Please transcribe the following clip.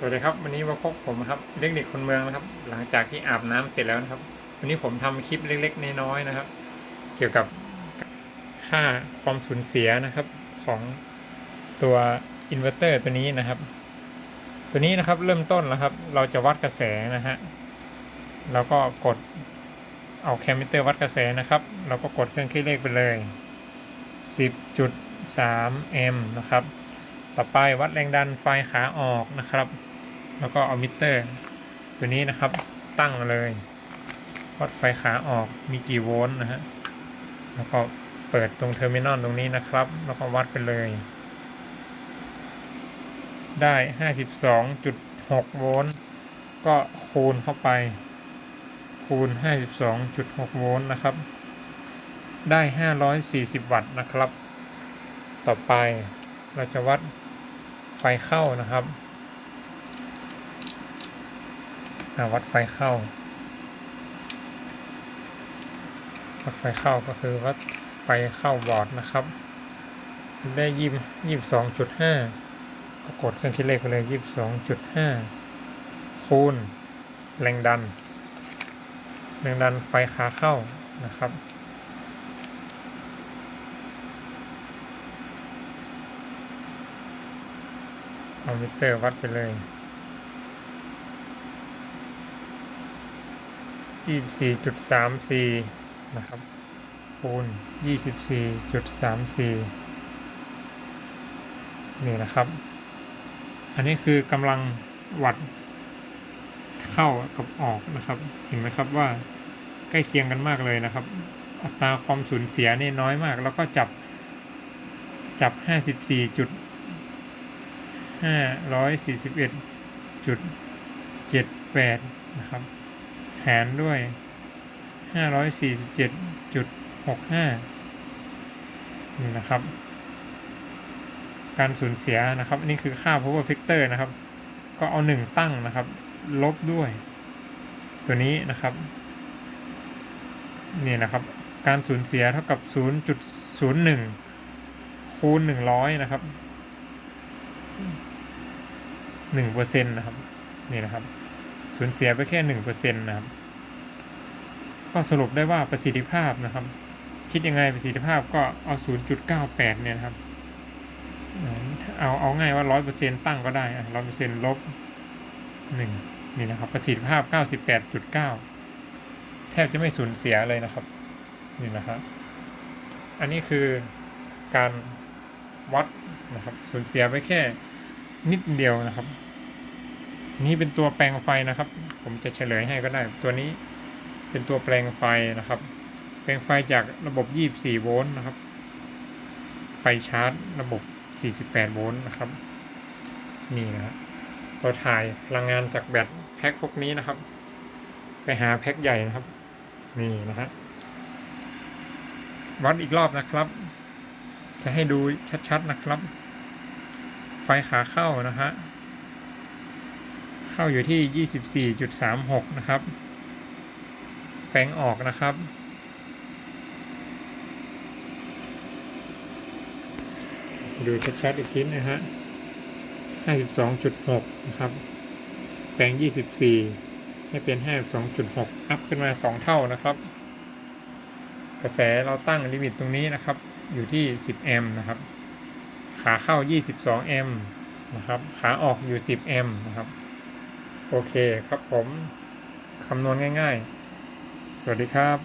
สวัสดีครับวันนี้มาพบผมครับเด็กเด็กคนเมืองนะครับ หลังจากที่อาบน้ำเสร็จแล้วนะครับ วันนี้ผมทำคลิปเล็กๆน้อยๆนะครับ เกี่ยวกับค่าความสูญเสียนะครับของตัวอินเวอร์เตอร์ตัวนี้นะครับ ตัวนี้นะครับเริ่มต้นแล้วครับ เราจะวัดกระแสนะฮะแล้วก็กดเอาแคมมิเตอร์วัดกระแสนะครับเราก็กดเครื่องคิดเลขไปเลย 10.3แอมป์นะครับ ต่อไปวัดแรงดันไฟขาออกนะครับ แล้วก็เอามิเตอร์ ตัวนี้นะครับตั้งเลยวัดไฟขาออกมีกี่โวลต์นะฮะแล้วก็เปิดตรงเทอร์มินอลตรงนี้นะครับ แล้วก็วัดไปเลย ได้52.6โวลต์ก็คูณเข้าไป คูณ52.6โวลต์นะครับ ได้540วัตต์นะครับ ต่อไปเราจะวัดไฟเข้านะครับอ่า วัดไฟเข้า วัดไฟเข้าก็คือวัดไฟเข้าบอร์ดนะครับ ได้ยี่ยี่สองจุดห้าก็กดเครื่องคิดเลขไปเลยยี่สองจุดห้าคูณแรงดัน แรงดันไฟขาเข้านะครับเอามิเตอร์วัดไปเลย 24.34นะครับคูณ24.34นี่นะครับ อันนี้คือกำลังวัดเข้ากับออกนะครับ เห็นไหมครับว่าใกล้เคียงกันมากเลยนะครับ อัตราความสูญเสียนี่น้อยมาก แล้วก็จับจับ54จุดห้าร้อยสี่สิบเอ็ดจุดเจ็ดแปดนะครับ หารด้วยห้าร้อยสี่สิบเจ็ดจุดหกห้านี่นะครับ การสูญเสียนะครับ นี่คือค่า power factor นะครับ ก็เอาหนึ่งตั้งนะครับ ลบด้วย ตัวนี้นะครับ นี่นะครับ การสูญเสียเท่ากับ 0.01 คูณ 100 นะครับหนึ่งเปอร์เซ็นต์นะครับ นี่นะครับ สูญเสียไปแค่หนึ่งเปอร์เซ็นต์นะครับ ก็สรุปได้ว่าประสิทธิภาพนะครับ คิดยังไงประสิทธิภาพก็เอาศูนย์จุดเก้าแปดเนี่ยครับ เอาเอาง่ายว่าร้อยเปอร์เซ็นตั้งก็ได้ร้อยเปอร์เซ็นลบหนึ่งนี่นะครับประสิทธิภาพเก้าสิบแปดจุดเก้าแทบจะไม่สูญเสียเลยนะครับ นี่นะครับอันนี้คือการวัดนะครับสูญเสียไปแค่นิดเดียวนะครับ นี่เป็นตัวแปลงไฟนะครับ ผมจะเฉลยให้ก็ได้ ตัวนี้เป็นตัวแปลงไฟนะครับ แปลงไฟจากระบบ 24 โวลต์นะครับ ไปชาร์จระบบ 48 โวลต์นะครับ นี่นะครับเราถ่ายพลังงานจากแบตแพ็คพวกนี้นะครับ ไปหาแพ็คใหญ่นะครับ นี่นะฮะวัดอีกรอบนะครับ จะให้ดูชัดๆนะครับ ไฟขาเข้านะฮะ เข้าอยู่ที่ 24.36 นะครับแปลงออกนะครับ ดูชัดๆอีกทีนะฮะ 52.6 นะครับแปลง24 ให้เป็น 52.6 อัพขึ้นมา 2 เท่านะครับ กระแสเราตั้งลิมิตตรงนี้นะครับ อยู่ที่ 10 แอมป์นะครับ ขาเข้า 22 แอมป์นะครับ ขาออกอยู่ 10 แอมป์นะครับ โอเคครับผมคำนวณง่าย ๆ สวัสดีครับ